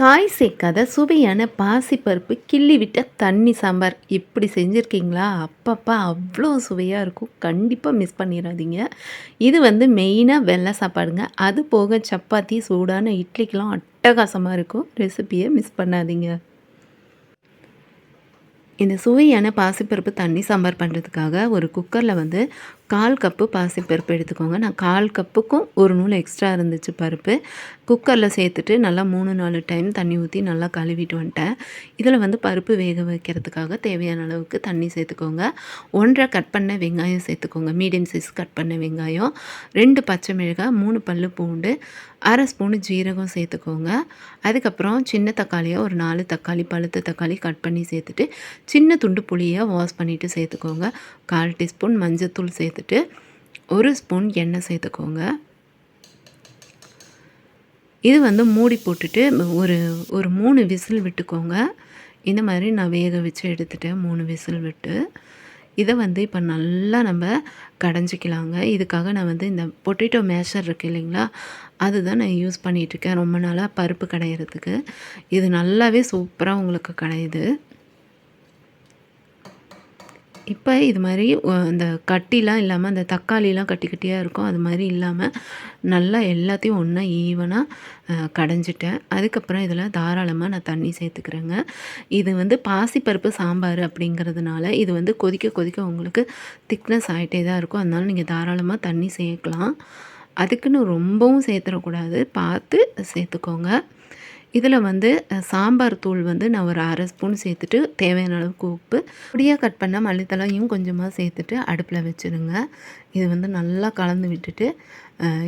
காய் சேர்க்காத சுவையான பாசிப்பருப்பு கிள்ளி விட்ட தண்ணி சாம்பார் இப்படி செஞ்சுருக்கீங்களா? அப்பப்பா அவ்வளோ சுவையாக இருக்கும். கண்டிப்பாக மிஸ் பண்ணிடாதீங்க இது வந்து மெயினாக வெள்ளை சாப்பாடுங்க. அது போக சப்பாத்தி சூடான இட்லிக்கெலாம் அட்டகாசமாக இருக்கும். ரெசிப்பியை மிஸ் பண்ணாதீங்க. இந்த சுவையான பாசிப்பருப்பு தண்ணி சாம்பார் பண்ணுறதுக்காக ஒரு குக்கரில் வந்து கால் கப்பு பாசிப்பருப்பு எடுத்துக்கோங்க. நான் கால் கப்புக்கும் ஒரு நூல் எக்ஸ்ட்ரா இருந்துச்சு பருப்பு. குக்கரில் சேர்த்துட்டு நல்லா மூணு நாலு டைம் தண்ணி ஊற்றி நல்லா கழுவிட்டு வந்துட்டேன். இதில் வந்து பருப்பு வேக வைக்கிறதுக்காக தேவையான அளவுக்கு தண்ணி சேர்த்துக்கோங்க. ஒன்றரை கட் பண்ண வெங்காயம் சேர்த்துக்கோங்க. மீடியம் சைஸ் கட் பண்ண வெங்காயம். ரெண்டு பச்சை மிளகாய் மூணு பல் பூண்டு அரை ஸ்பூனு ஜீரகம் சேர்த்துக்கோங்க. அதுக்கப்புறம் சின்ன தக்காளியாக ஒரு நாலு தக்காளி பழுத்த தக்காளி கட் பண்ணி சேர்த்துட்டு சின்ன துண்டு புளியாக வாஷ் பண்ணிவிட்டு சேர்த்துக்கோங்க. கால் டீஸ்பூன் மஞ்சத்தூள் சேர்த்து சேர்த்துட்டு ஒரு ஸ்பூன் எண்ணெய் சேர்த்துக்கோங்க. இது வந்து மூடி போட்டுட்டு ஒரு ஒரு மூணு விசில் விட்டுக்கோங்க. இந்த மாதிரி நான் வேக வச்சு எடுத்துட்டேன் மூணு விசில் விட்டு. இதை வந்து இப்போ நல்லா நம்ம கடைஞ்சிக்கலாங்க. இதுக்காக நான் வந்து இந்த பொட்டேட்டோ மேஷர் இருக்குது இல்லைங்களா அதுதான் நான் யூஸ் பண்ணிகிட்ருக்கேன் ரொம்ப நாளாக பருப்பு கடையிறதுக்கு. இது நல்லாவே சூப்பராக உங்களுக்கு கடையுது. இப்போ இது மாதிரி இந்த கட்டிலாம் இல்லாமல் அந்த தக்காளிலாம் கட்டி கட்டியாக இருக்கும் அது மாதிரி இல்லாமல் நல்லா எல்லாத்தையும் ஒன்றா ஈவனாக கடைஞ்சிட்டேன். அதுக்கப்புறம் இதில் தாராளமாக நான் தண்ணி சேர்த்துக்கிறேங்க. இது வந்து பாசிப்பருப்பு சாம்பார் அப்படிங்கிறதுனால இது வந்து கொதிக்க கொதிக்க உங்களுக்கு திக்னஸ் ஆகிட்டே தான் இருக்கும். அதனால நீங்கள் தாராளமாக தண்ணி சேர்க்கலாம். அதுக்குன்னு ரொம்பவும் சேர்த்துடக்கூடாது. பார்த்து சேர்த்துக்கோங்க. இதில் வந்து சாம்பார் தூள் வந்து நான் ஒரு அரை ஸ்பூன் சேர்த்துட்டு தேவையான அளவுக்கு உப்பு பொடியாக கட் பண்ண மல்லித்தலையும் கொஞ்சமாக சேர்த்துட்டு அடுப்பில் வச்சுருங்க. இது வந்து நல்லா கலந்து விட்டுட்டு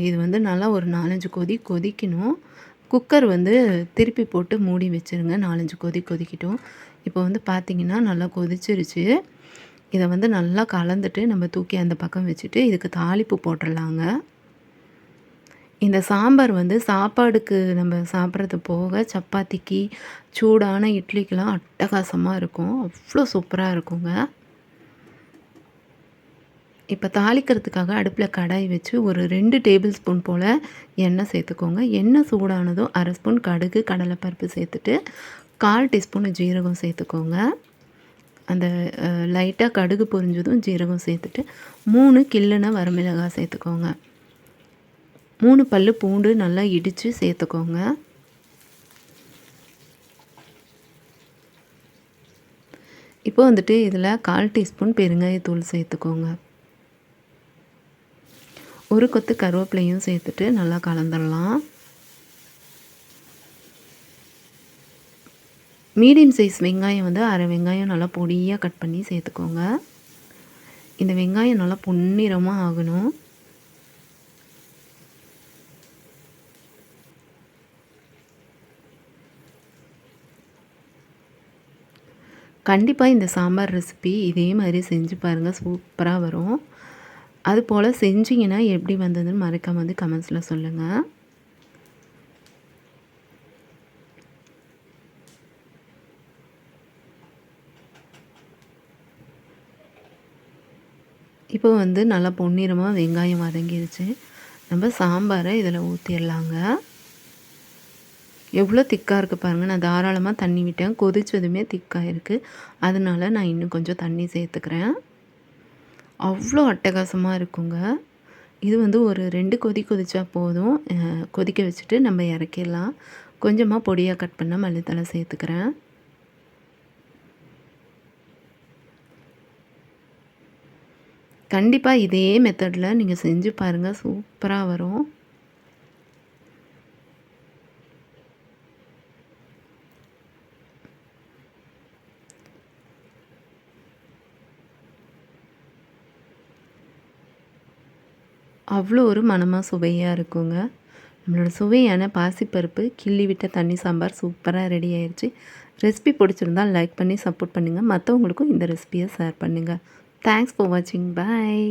இது வந்து நல்லா ஒரு நாலஞ்சு கொதி கொதிக்கணும். குக்கர் வந்து திருப்பி போட்டு மூடி வச்சுருங்க. நாலஞ்சு கொதி கொதிக்கட்டும். இப்போ வந்து பார்த்திங்கன்னா நல்லா கொதிச்சிருச்சு. இதை வந்து நல்லா கலந்துட்டு நம்ம தூக்கி அந்த பக்கம் வச்சுட்டு இதுக்கு தாளிப்பு போட்டுடலாங்க இந்த சாம்பார் வந்து சாப்பாடுக்கு நம்ம சாப்பிட்றது போக சப்பாத்திக்கு சூடான இட்லிக்கெலாம் அட்டகாசமாக இருக்கும். அவ்வளோ சூப்பராக இருக்குங்க. இப்போ தாளிக்கிறதுக்காக அடுப்பில் கடாய் வச்சு ஒரு ரெண்டு டேபிள் ஸ்பூன் போல் எண்ணெய் சேர்த்துக்கோங்க. எண்ணெய் சூடானதும் அரை ஸ்பூன் கடுகு கடலைப்பருப்பு சேர்த்துட்டு கால் டீஸ்பூன் ஜீரகம் சேர்த்துக்கோங்க. அந்த லைட்டாக கடுகு பொரிஞ்சதும் ஜீரகம் சேர்த்துட்டு மூணு கில்லுன வரமிளகாய் சேர்த்துக்கோங்க. மூணு பல் பூண்டு நல்லா இடித்து சேர்த்துக்கோங்க. இப்போ வந்துட்டு இதில் கால் டீஸ்பூன் பெருங்காயத்தூள் சேர்த்துக்கோங்க. ஒரு கொத்து கருவேப்பிலையும் சேர்த்துட்டு நல்லா கலந்துடலாம் மீடியம் சைஸ் வெங்காயம் வந்து அரை வெங்காயம் நல்லா பொடியாக கட் பண்ணி சேர்த்துக்கோங்க. இந்த வெங்காயம் நல்லா பொன்னிறமாக ஆகணும். கண்டிப்பாக இந்த சாம்பார் ரெசிபி இதே மாதிரி செஞ்சு பாருங்கள் சூப்பராக வரும். அது போல் செஞ்சிங்கன்னா எப்படி வந்ததுன்னு மறக்காம வந்து கமெண்ட்ஸில் சொல்லுங்கள் இப்போ வந்து நல்லா பொன்னிறமாக வெங்காயம் வதங்கிடுச்சு நம்ம சாம்பாரை இதில் ஊற்றிடலாங்க எவ்வளோ திக்காக இருக்குது பாருங்கள் நான் தாராளமாக தண்ணி விட்டேன். கொதிச்சதுமே திக்காக இருக்குது அதனால நான் இன்னும் கொஞ்சம் தண்ணி சேர்த்துக்கிறேன். அவ்வளோ அட்டகாசமாக இருக்குங்க. இது வந்து ஒரு ரெண்டு கொதி கொதிச்சா போதும். கொதிக்க வச்சுட்டு நம்ம இறக்கிடலாம். கொஞ்சமாக பொடியாக கட் பண்ண மல்லித்தலை சேர்த்துக்கிறேன். கண்டிப்பாக இதே மெத்தடில் நீங்கள் செஞ்சு பாருங்கள் சூப்பராக வரும். அவ்வளோ ஒரு மனமாக சுவையாக இருக்குங்க. நம்மளோட சுவையான பாசிப்பருப்பு கிள்ளி விட்ட தண்ணி சாம்பார் சூப்பராக ரெடி ஆயிடுச்சு ரெசிபி பிடிச்சிருந்தால் லைக் பண்ணி சப்போர்ட் பண்ணுங்கள் மற்றவங்களுக்கும் இந்த ரெசிபியை ஷேர் பண்ணுங்கள் தேங்க்ஸ் ஃபார் வாட்சிங் பாய்